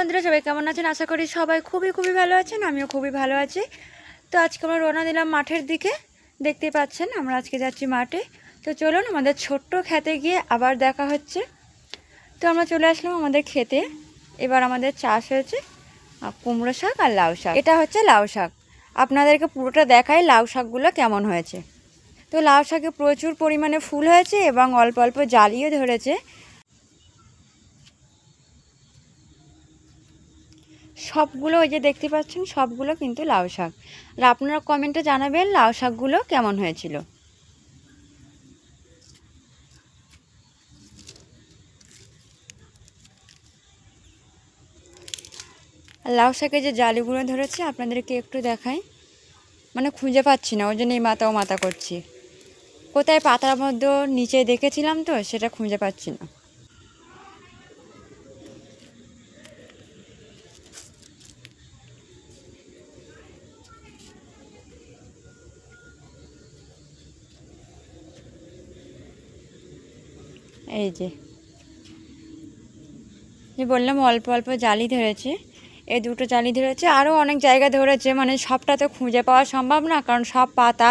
বন্ধুরা, সবাই কেমন আছেন? আশা করি সবাই খুবই খুবই ভালো আছেন, আমিও খুবই ভালো আছি। তো আজকে আমরা রওনা দিলাম মাঠের দিকে। দেখতে পাচ্ছেন, আমরা আজকে যাচ্ছি মাঠে। তো চলুন, আমাদের ছোট্ট খেতে গিয়ে আবার দেখা হচ্ছে। তো আমরা চলে আসলাম আমাদের খেতে। এবার আমাদের চাষ হয়েছে কুমড়ো শাক আর লাউ শাক। এটা হচ্ছে লাউ শাক। আপনাদেরকে পুরোটা দেখাই লাউ শাকগুলো কেমন হয়েছে। তো লাউ শাকে প্রচুর পরিমাণে ফুল হয়েছে এবং অল্প অল্প জালিও ধরেছে। সবগুলো ওই যে দেখতে পাচ্ছেন, সবগুলো কিন্তু লাউ শাক। আর আপনারা কমেন্টে জানাবেন লাউ শাকগুলো কেমন হয়েছিল। লাউ শাকে যে জালিগুলো ধরেছে, আপনাদেরকে একটু দেখাই। মানে খুঁজে পাচ্ছি না, ওই জন্য এই মাথা ও মাথা করছি। কোথায় পাতার মধ্যে নিচে দেখেছিলাম তো, সেটা খুঁজে পাচ্ছি না। এই যে। বললাম, অল্প অল্প জালি ধরেছে। এই দুটো জালি ধরেছে আরও অনেক জায়গা ধরেছে মানে সবটা তো খুঁজে পাওয়া সম্ভব না, কারণ সব পাতা